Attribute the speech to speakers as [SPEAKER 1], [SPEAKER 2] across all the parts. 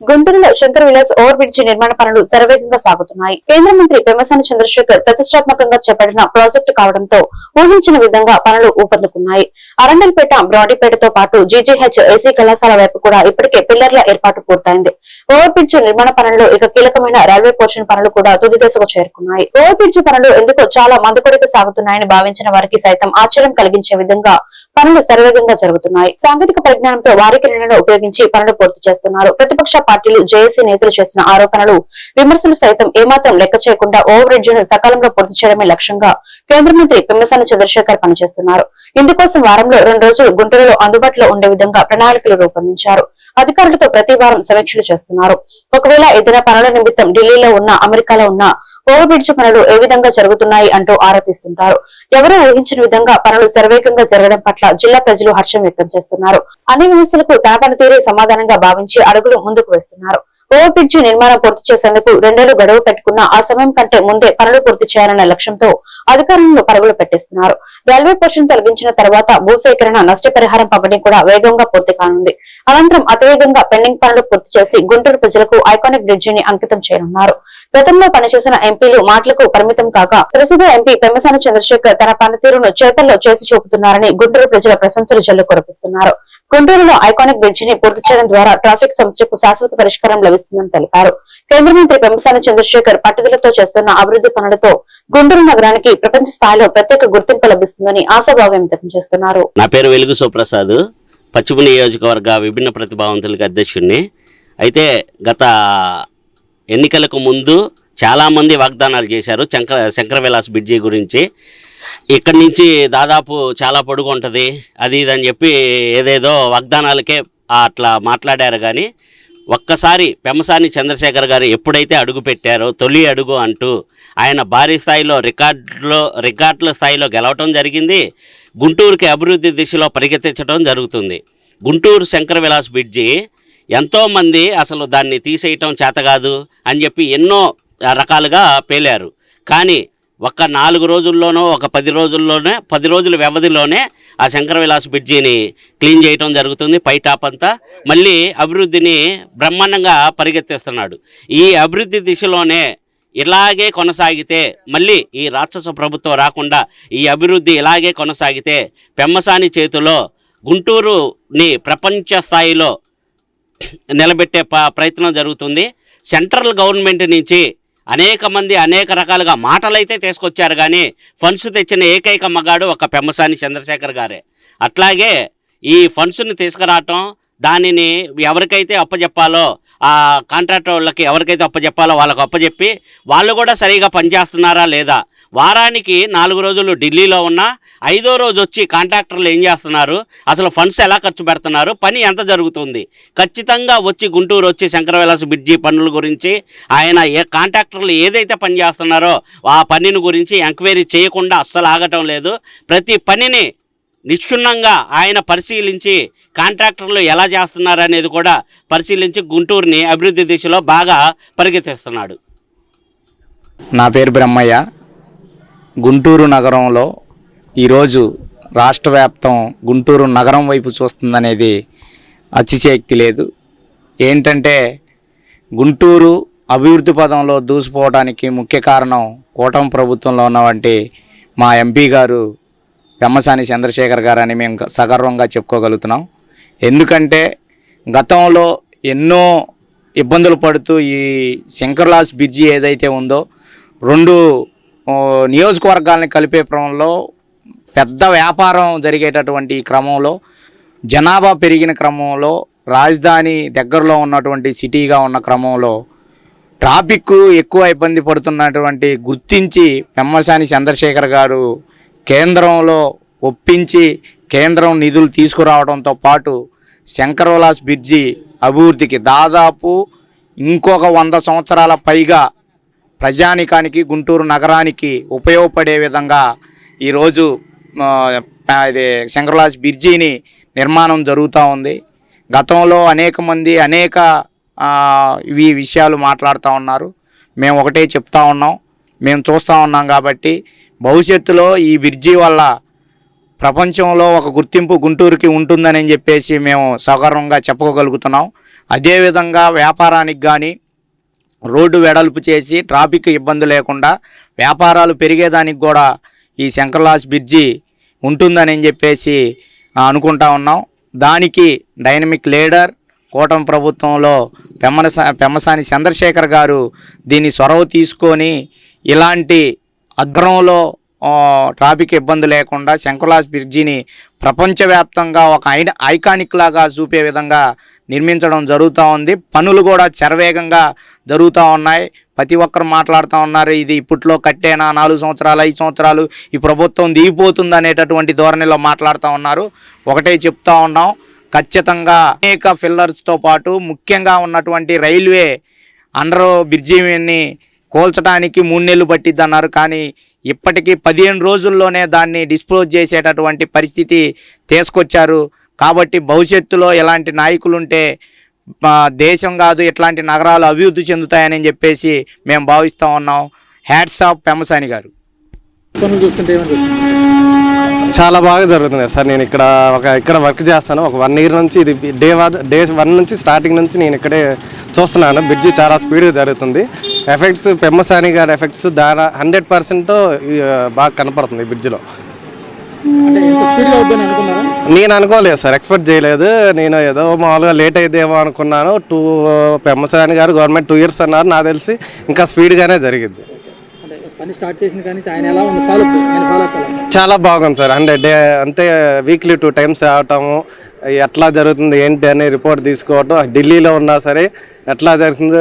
[SPEAKER 1] గుంటూరులో Shankar Vilas over bridge నిర్మాణ పనులు శరవేగంగా సాగుతున్నాయి. కేంద్ర మంత్రి పెమ్మసాని చంద్రశేఖర్ ప్రతిష్టాత్మకంగా చేపట్టిన ప్రాజెక్టు కావడంతో ఊహించిన విధంగా పనులు ఊపందుకున్నాయి. అరండల్పేట బ్రాడీపేటతో పాటు జీజీహెచ్ ఏసీ కళాశాల వైపు కూడా ఇప్పటికే పిల్లర్ల ఏర్పాటు పూర్తయింది. ఓవర్ బ్రిడ్జ్ నిర్మాణ పనుల్లో ఇక కీలకమైన రైల్వే పోర్షన్ పనులు కూడా తుది దశకు చేరుకున్నాయి. ఓవర్ బ్రిడ్జ్ పనులు ఎందుకో చాలా మందుకొడికి సాగుతున్నాయని భావించిన వారికి సైతం ఆశ్చర్యం కలిగించే విధంగా పనులు శరవేగంగా జరుగుతున్నాయి. సాంకేతిక పరిజ్ఞానంతో వారికి నిర్ణయాలు ఉపయోగించి పనులు పూర్తి చేస్తున్నారు. ప్రతిపక్ష పార్టీలు జేఏసీ నేతలు చేసిన ఆరోపణలు విమర్శలు సైతం ఏమాత్రం లెక్క చేయకుండా ఓవర్ బ్రిడ్జ్ సకాలంలో పూర్తి చేయడమే లక్ష్యంగా కేంద్ర మంత్రి పెమ్మసాని చంద్రశేఖర్ పనిచేస్తున్నారు. ఇందుకోసం వారంలో రెండు రోజులు గుంటూరులో అందుబాటులో ఉండే విధంగా ప్రణాళికలు రూపొందించారు. అధికారులతో ప్రతి వారం సమీక్షలు చేస్తున్నారు. ఒకవేళ ఏదైనా పనుల నిమిత్తం ఢిల్లీలో ఉన్న అమెరికాలో ఉన్న ఓవర్ బ్రిడ్జ్ పనులు ఏ విధంగా జరుగుతున్నాయి అంటూ ఆరోపిస్తుంటారు ఎవరూ ఊహించిన విధంగా పనులు శరవేగంగా జరగడం పట్ల జిల్లా ప్రజలు హర్షం వ్యక్తం చేస్తున్నారు. అన్ని విమర్శలకు తన పనితీరే సమాధానంగా భావించి అడుగులు ముందుకు వేస్తున్నారు. ఓవర్ బ్రిడ్జి నిర్మాణం పూర్తి చేసేందుకు రెండేళ్ళు గడువు పెట్టుకున్న ఆ సమయం కంటే ముందే పనులు పూర్తి చేయాలన్న లక్ష్యంతో అధికారులను పరుగులు పెట్టిస్తున్నారు. రైల్వే పోర్షన్ తొలగించిన తర్వాత భూసేకరణ నష్టపరిహారం పంపిణీ కూడా వేగంగా పూర్తి కానుంది. అనంతరం అతివేగంగా పెండింగ్ పనులు పూర్తి చేసి గుంటూరు ప్రజలకు ఐకానిక్ బ్రిడ్జిని అంకితం చేయనున్నారు. గతంలో పనిచేసిన ఎంపీలు మాటలకు పరిమితం కాగా ప్రస్తుత ఎంపీ పెమ్మసాని చంద్రశేఖర్ తన పనితీరును చేతల్లో చేసి చూపుతున్నారని గుంటూరు ప్రజల ప్రశంసలు జల్లు కురిపిస్తున్నారు గుంటూరులో ఐకానిక్ బ్రిడ్జిని పూర్తి చేయడం ద్వారా ట్రాఫిక్ సమస్యకు శాశ్వత పరిష్కారం లభిస్తుందని తెలిపారు. కేంద్ర మంత్రి పెంపసాని చంద్రశేఖర్ పట్టుదలతో చేస్తున్న అభివృద్ధి పనులతో గుంటూరు నగరానికి ప్రపంచ స్థాయిలో ప్రత్యేక గుర్తింపు లభిస్తుందని ఆశాభావం వ్యక్తం చేస్తున్నారు.
[SPEAKER 2] నా పేరు వెలుగు సుప్రసాద్. పశ్చిమ నియోజకవర్గ విభిన్న ప్రతిభావంతులకి అధ్యక్షుడిని అయితే గత ఎన్నికలకు ముందు చాలామంది వాగ్దానాలు చేశారు. శంకర శంకర విలాస్ బ్రిడ్జి గురించి. ఇక్కడి నుంచి దాదాపు చాలా పొడుగు ఉంటుంది. అది ఇది అని చెప్పి ఏదేదో వాగ్దానాలకే అట్లా మాట్లాడారు కానీ ఒక్కసారి పెమ్మసాని చంద్రశేఖర్ గారు ఎప్పుడైతే అడుగు పెట్టారో తొలి అడుగు అంటూ ఆయన భారీ స్థాయిలో రికార్డులో రికార్డుల స్థాయిలో గెలవటం జరిగింది. గుంటూరుకి అభివృద్ధి దిశలో పరిగెత్తించడం జరుగుతుంది. గుంటూరు శంకర విలాస్ బ్రిడ్జి ఎంతోమంది అసలు దాన్ని తీసేయటం చేత కాదు అని చెప్పి ఎన్నో రకాలుగా పేలారు. కానీ ఒక్క నాలుగు రోజుల్లోనో ఒక పది రోజుల్లోనే పది రోజుల వ్యవధిలోనే ఆ శంకర విలాస్ బ్రిడ్జిని క్లీన్ చేయటం జరుగుతుంది పై టాప్ అంతా. మళ్ళీ అభివృద్ధిని బ్రహ్మాండంగా పరిగెత్తిస్తున్నాడు. ఈ అభివృద్ధి దిశలోనే ఇలాగే కొనసాగితే మళ్ళీ ఈ రాక్షస ప్రభుత్వం రాకుండా ఈ అభివృద్ధి ఇలాగే కొనసాగితే పెమ్మసాని చేతిలో గుంటూరుని ప్రపంచ స్థాయిలో నిలబెట్టే ప్రయత్నం జరుగుతుంది. సెంట్రల్ గవర్నమెంట్ నుంచి అనేక మంది అనేక రకాలుగా మాటలైతే తీసుకొచ్చారు కానీ ఫండ్స్ తెచ్చిన ఏకైక మగాడు ఒక పెమ్మసాని చంద్రశేఖర్ గారే. అట్లాగే ఈ ఫండ్స్ని తీసుకురావటం దానిని ఎవరికైతే అప్పచెప్పాలో ఆ కాంట్రాక్టర్ వాళ్ళకి ఎవరికైతే అప్పచెప్పాలో వాళ్ళకి అప్పచెప్పి వాళ్ళు కూడా సరిగా పనిచేస్తున్నారా లేదా? వారానికి నాలుగు రోజులు ఢిల్లీలో ఉన్నా ఐదో రోజు వచ్చి కాంట్రాక్టర్లు ఏం చేస్తున్నారు? అసలు ఫండ్స్ ఎలా ఖర్చు పెడుతున్నారు? పని ఎంత జరుగుతుంది? ఖచ్చితంగా వచ్చి గుంటూరు వచ్చి శంకరవిలాస్ బ్రిడ్జి పనుల గురించి ఆయన ఏ కాంట్రాక్టర్లు ఏదైతే పని చేస్తున్నారో ఆ పనిని గురించి ఎంక్వైరీ చేయకుండా అస్సలు ఆగటం లేదు. ప్రతి పనిని నిక్షుణ్ణంగా ఆయన పరిశీలించి కాంట్రాక్టర్లు ఎలా చేస్తున్నారు అనేది కూడా పరిశీలించి గుంటూరుని అభివృద్ధి దిశలో బాగా పరిగెత్తిస్తున్నాడు.
[SPEAKER 3] నా పేరు బ్రహ్మయ్య. గుంటూరు నగరంలో ఈరోజు రాష్ట్ర వ్యాప్తం గుంటూరు నగరం వైపు చూస్తుందనేది అతిశయక్తి లేదు. ఏంటంటే గుంటూరు అభివృద్ధి పదంలో దూసిపోవడానికి ముఖ్య కారణం కూటమి ప్రభుత్వంలో ఉన్నవంటి మా ఎంపీ గారు పెమ్మసాని చంద్రశేఖర్ గారు అని మేము సగర్వంగా చెప్పుకోగలుగుతున్నాం. ఎందుకంటే గతంలో ఎన్నో ఇబ్బందులు పడుతూ ఈ శంకర్లాస్ బ్రిడ్జి ఏదైతే ఉందో రెండు నియోజకవర్గాలని నియోజకవర్గాల్ని కలిపే క్రమంలో పెద్ద వ్యాపారం జరిగేటటువంటి ఈ క్రమంలో జనాభా పెరిగిన క్రమంలో రాజధాని దగ్గరలో ఉన్నటువంటి సిటీగా ఉన్న క్రమంలో ట్రాఫిక్ ఎక్కువ ఇబ్బంది పడుతున్నటువంటి గుర్తించి పెమ్మసాని చంద్రశేఖర్ గారు కేంద్రంలో ఒప్పించి కేంద్రం నిధులు తీసుకురావడంతో పాటు శంకరవిలాస్ బ్రిడ్జి అభివృద్ధికి దాదాపు ఇంకొక వంద సంవత్సరాల పైగా ప్రజానికానికి గుంటూరు నగరానికి ఉపయోగపడే విధంగా ఈరోజు అది ఇది శంకరలాస్ బ్రిడ్జిని నిర్మాణం జరుగుతూ ఉంది. గతంలో అనేక మంది అనేక ఇవి విషయాలు మాట్లాడుతూ ఉన్నారు. మేము ఒకటే చెప్తా ఉన్నాం. మేము చూస్తూ ఉన్నాం కాబట్టి భవిష్యత్తులో ఈ బ్రిడ్జి వల్ల ప్రపంచంలో ఒక గుర్తింపు గుంటూరుకి ఉంటుందని చెప్పేసి మేము సగర్వంగా చెప్పుకోగలుగుతున్నాం. అదేవిధంగా వ్యాపారానికి కానీ రోడ్డు వెడల్పు చేసి ట్రాఫిక్ ఇబ్బంది లేకుండా వ్యాపారాలు పెరిగేదానికి కూడా ఈ శంకర్లాస్ బ్రిడ్జి ఉంటుందని చెప్పేసి అనుకుంటా ఉన్నాం. దానికి డైనమిక్ లీడర్ కూటమి ప్రభుత్వంలో పెమ్మనస పెమ్మసాని చంద్రశేఖర్ గారు దీన్ని సొరవ తీసుకొని ఇలాంటి అగ్రంలో ట్రాఫిక్ ఇబ్బంది లేకుండా శంకులాస్ బ్రిడ్జిని ప్రపంచవ్యాప్తంగా ఒక ఐ ఐకానిక్ లాగా చూపే విధంగా నిర్మించడం జరుగుతూ ఉంది. పనులు కూడా చరవేగంగా జరుగుతూ ఉన్నాయి. ప్రతి ఒక్కరు మాట్లాడుతూ ఉన్నారు ఇది ఇప్పట్లో కట్టేనా నాలుగు సంవత్సరాలు ఐదు సంవత్సరాలు ఈ ప్రభుత్వం దిగిపోతుంది అనేటటువంటి ధోరణిలో మాట్లాడుతూ ఉన్నారు. ఒకటే చెప్తా ఉన్నాం ఖచ్చితంగా అనేక ఫిల్లర్స్తో పాటు ముఖ్యంగా ఉన్నటువంటి రైల్వే అండర్ బ్రిడ్జిని కోల్చడానికి మూడు నెలలు పట్టిద్ది అన్నారు కానీ ఇప్పటికీ పదిహేను రోజుల్లోనే దాన్ని డిస్పోజ్ చేసేటటువంటి పరిస్థితి తీసుకొచ్చారు. కాబట్టి భవిష్యత్తులో ఎలాంటి నాయకులు ఉంటే దేశం కాదు ఇట్లాంటి నగరాలు అభివృద్ధి చెందుతాయని చెప్పేసి మేము భావిస్తూ ఉన్నాం. హ్యాట్స్ ఆఫ్ పెమసాని గారు.
[SPEAKER 4] చూస్తుంటే
[SPEAKER 5] చాలా బాగా జరుగుతుంది సార్. నేను ఇక్కడ ఒక ఇక్కడ వర్క్ చేస్తాను. ఒక వన్ ఇయర్ నుంచి ఇది డే వన్ డే వన్ నుంచి స్టార్టింగ్ నుంచి నేను ఇక్కడే చూస్తున్నాను. బ్రిడ్జి చాలా స్పీడ్గా జరుగుతుంది. ఎఫెక్ట్స్ పెమ్మసాని గారి ఎఫెక్ట్స్ దాని హండ్రెడ్ పర్సెంట్ బాగా కనపడుతుంది బ్రిడ్జిలో. నేను అనుకోలేదు సార్. ఎక్స్పెక్ట్ చేయలేదు. నేను ఏదో మామూలుగా లేట్ అయితేమో అనుకున్నాను. టూ పెమ్మసాని గారు గవర్నమెంట్ టూ ఇయర్స్ అన్నారు. నాకు తెలిసి ఇంకా స్పీడ్గానే జరిగింది
[SPEAKER 4] పని స్టార్ట్ చేసిన కానీ ఆయన ఎలా ఉంది? ఫాలో ఆయన ఫాలో అవ్వాలి
[SPEAKER 5] చాలా బాగుంది సార్. అంటే డే అంటే వీక్లీ టూ టైమ్స్ రావటము ఎట్లా జరుగుతుంది ఏంటి అనే రిపోర్ట్ తీసుకోవటం ఢిల్లీలో ఉన్నా సరే ఎట్లా జరుగుతుందో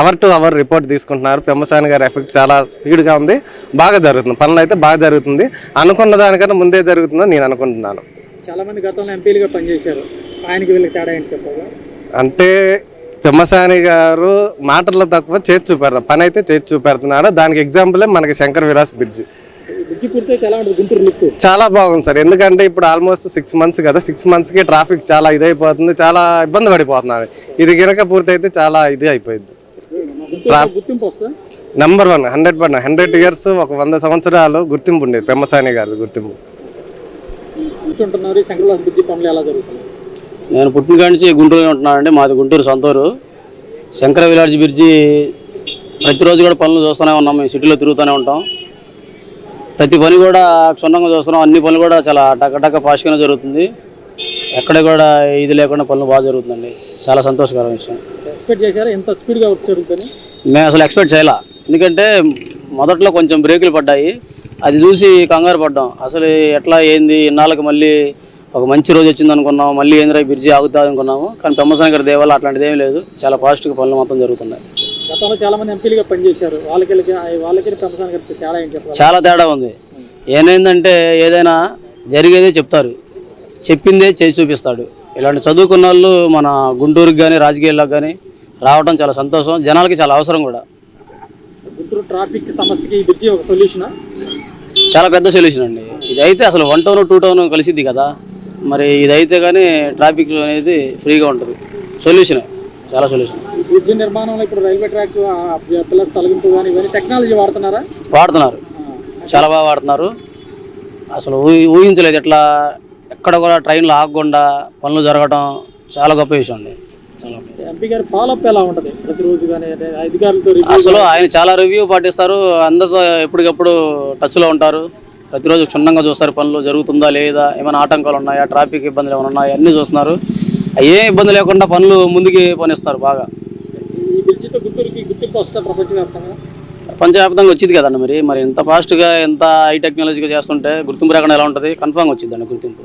[SPEAKER 5] అవర్ టు అవర్ రిపోర్ట్ తీసుకుంటున్నారు. పెమ్మసాని గారి ఎఫెక్ట్ చాలా స్పీడ్గా ఉంది. బాగా జరుగుతుంది. పనులు అయితే బాగా జరుగుతుంది. అనుకున్న దానికన్నా ముందే జరుగుతుందని నేను అనుకుంటున్నాను.
[SPEAKER 4] చాలా మంది గతంలో ఎంపీలుగా పనిచేశారు. ఆయనకి వీళ్ళకి తేడా ఏంటి
[SPEAKER 5] అంటే పెమ్మసాని గారు మాటల్లో తక్కువ చేసి చూపెడతారు పని అయితే చేసి చూపెడుతున్నారు దానికి ఎగ్జాంపులే మనకి శంకర్ విలాస్ బ్రిడ్జ్. చాలా బాగుంది సార్. ఎందుకంటే ఇప్పుడు ఆల్మోస్ట్ సిక్స్ మంత్స్ కదా సిక్స్ మంత్స్కి ట్రాఫిక్ చాలా ఇదైపోతుంది చాలా ఇబ్బంది పడిపోతున్నారు. ఇది కనుక పూర్తయితే చాలా ఇది అయిపోయింది. Number one hundred per hundred years ఒక వంద సంవత్సరాలు గుర్తింపు ఉండేది పెమ్మసాని గారి గుర్తింపు.
[SPEAKER 6] నేను పుట్టిన కాడి నుంచి గుంటూరులో ఉంటున్నానండి. మాది గుంటూరు సొంతూరు. శంకర విలాజ్ బ్రిడ్జి ప్రతిరోజు కూడా పనులు చూస్తూనే ఉన్నాం. మేము సిటీలో తిరుగుతూనే ఉంటాం. ప్రతి పని కూడా క్షుణ్ణంగా చూస్తున్నాం. అన్ని పనులు కూడా చాలా టక ఫాస్ట్గానే జరుగుతుంది. ఎక్కడ కూడా ఇది లేకుండా పనులు బాగా జరుగుతుందండి. చాలా సంతోషకరమైన విషయం.
[SPEAKER 4] ఎక్స్పెక్ట్ చేశారా? ఎంత స్పీడ్గా జరుగుతుంది?
[SPEAKER 6] మేము అసలు ఎక్స్పెక్ట్ చేయాల. ఎందుకంటే మొదట్లో కొంచెం బ్రేకులు పడ్డాయి. అది చూసి కంగారు పడ్డాం. అసలు ఎట్లా ఏంది? ఇన్నాళ్ళకి మళ్ళీ ఒక మంచి రోజు వచ్చింది అనుకున్నాం మళ్ళీ ఏంద్రా బ్రిడ్జి ఆగుతుంది అనుకున్నాము. కానీ పెమ్మసాని గారి దేవాల అట్లాంటిది ఏం లేదు. చాలా ఫాస్ట్గా పనులు మొత్తం జరుగుతున్నాయి.
[SPEAKER 4] గతంలో చాలా మంది ఎంపీలుగా పనిచేశారు. వాళ్ళకి వీళ్ళకి వాళ్ళకి పెంపసాని గారికి తేడా
[SPEAKER 6] చాలా తేడా ఉంది. ఏమైందంటే ఏదైనా జరిగేదే చెప్తారు. చెప్పిందే చేసి చూపిస్తాడు. ఇలాంటి చదువుకున్న వాళ్ళు మన గుంటూరుకి కానీ రాజకీయాలకు కానీ రావడం చాలా సంతోషం. జనాలకి చాలా అవసరం కూడా.
[SPEAKER 4] గుంటూరు ట్రాఫిక్ సమస్యకి బ్రిడ్జి ఒక సొల్యూషనా
[SPEAKER 6] చాలా పెద్ద సొల్యూషన్ అండి. ఇదైతే అసలు వన్ టౌన్ టూ టౌన్ కలిసిద్ది కదా. మరి ఇదైతే కానీ ట్రాఫిక్ అనేది ఫ్రీగా ఉంటుంది. సొల్యూషన్ చాలా సొల్యూషన్
[SPEAKER 4] బ్రిడ్జి నిర్మాణంలో ఇప్పుడు రైల్వే ట్రాక్ పిల్లర్స్ తొలగింపు కానీ ఇవన్నీ టెక్నాలజీ వాడుతున్నారా?
[SPEAKER 6] వాడుతున్నారు. చాలా బాగా వాడుతున్నారు. అసలు ఊహి ఊహించలేదు ఇట్లా ఎక్కడ కూడా ట్రైన్లు ఆగకుండా పనులు జరగడం చాలా గొప్ప విషయం అండి.
[SPEAKER 4] ఎంపీ గారి ఎలా ఉంటుంది? ప్రతిరోజు కానీ అదే అధికారులతో review
[SPEAKER 6] అసలు ఆయన చాలా రివ్యూ పాటిస్తారు. అందరితో ఎప్పటికప్పుడు టచ్లో ఉంటారు. ప్రతిరోజు క్షుణ్ణంగా చూస్తారు పనులు జరుగుతుందా లేదా? ఏమైనా ఆటంకాలు ఉన్నాయా? ట్రాఫిక్ ఇబ్బందులు ఏమైనా ఉన్నాయా? అన్నీ చూస్తున్నారు. ఏ ఇబ్బంది లేకుండా పనులు ముందుకి పనిస్తున్నారు బాగా. ప్రపంచవ్యాప్తంగా వచ్చింది కదండి మరి. మరి ఇంత ఫాస్ట్గా ఎంత హై టెక్నాలజీగా చేస్తుంటే గుర్తింపు రాకుండా ఎలా ఉంటుంది? కన్ఫామ్గా వచ్చిందండి గుర్తింపు.